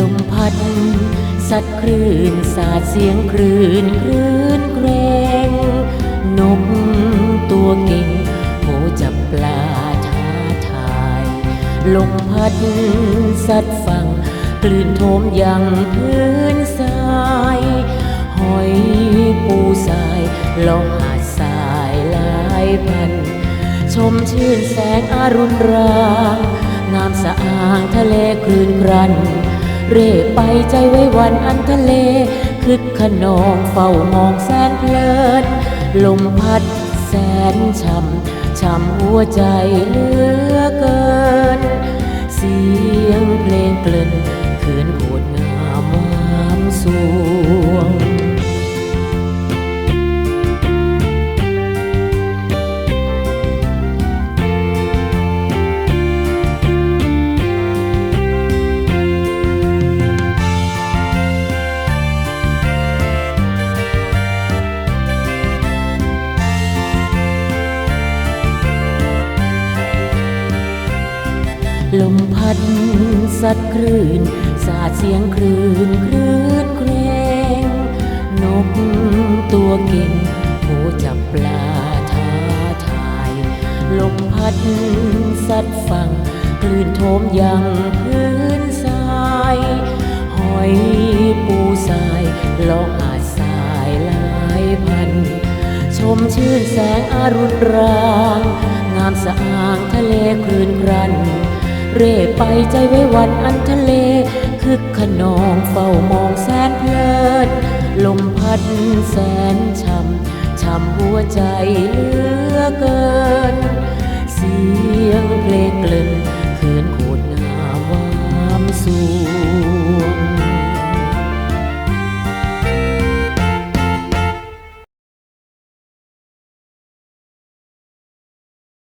ลมพัด สัตว์คลื่น สาดเสียงคลื่นคลื่นเกรงนกตัวเก่งโหจับปลาท้าทาย ลมพัด สัดฝั่งคลื่นโทมยังพื้นทรายหอยปูสายลองหาดทรายหลายพัน ชมชื่นแสงอรุณรางงามสะอางทะเลคลื่นกรัน เร่ไปใจไว้วันอันทะเล คึกขนองเฝ้ามองแสนเพลิน ลมพัดแสนช่ำช่ำหัวใจเหลือเกิน เสียงเพลงกลิ่นคืน ลมพัดสัดคลื่น สาดเสียงคลื่นคลื่นเครงนกตัวเก่งโหจับปลาท้าทาย ลมพัดสัดฝั่งคลื่นโทมยังพื้นทราย หอยปูสายลองหาดทรายหลายพัน ชมชื่นแสงอรุณราง งามสะอางทะเลคลื่นกรัน เร่ไปใจไว้วันอันทะเล คึกขนองเฝ้ามองแสนเพลิน ลมพัดแสนช่ำช่ำหัวใจเหลือเกิน เสียงเพลงกลิ่นคืนโคตรงามวามสว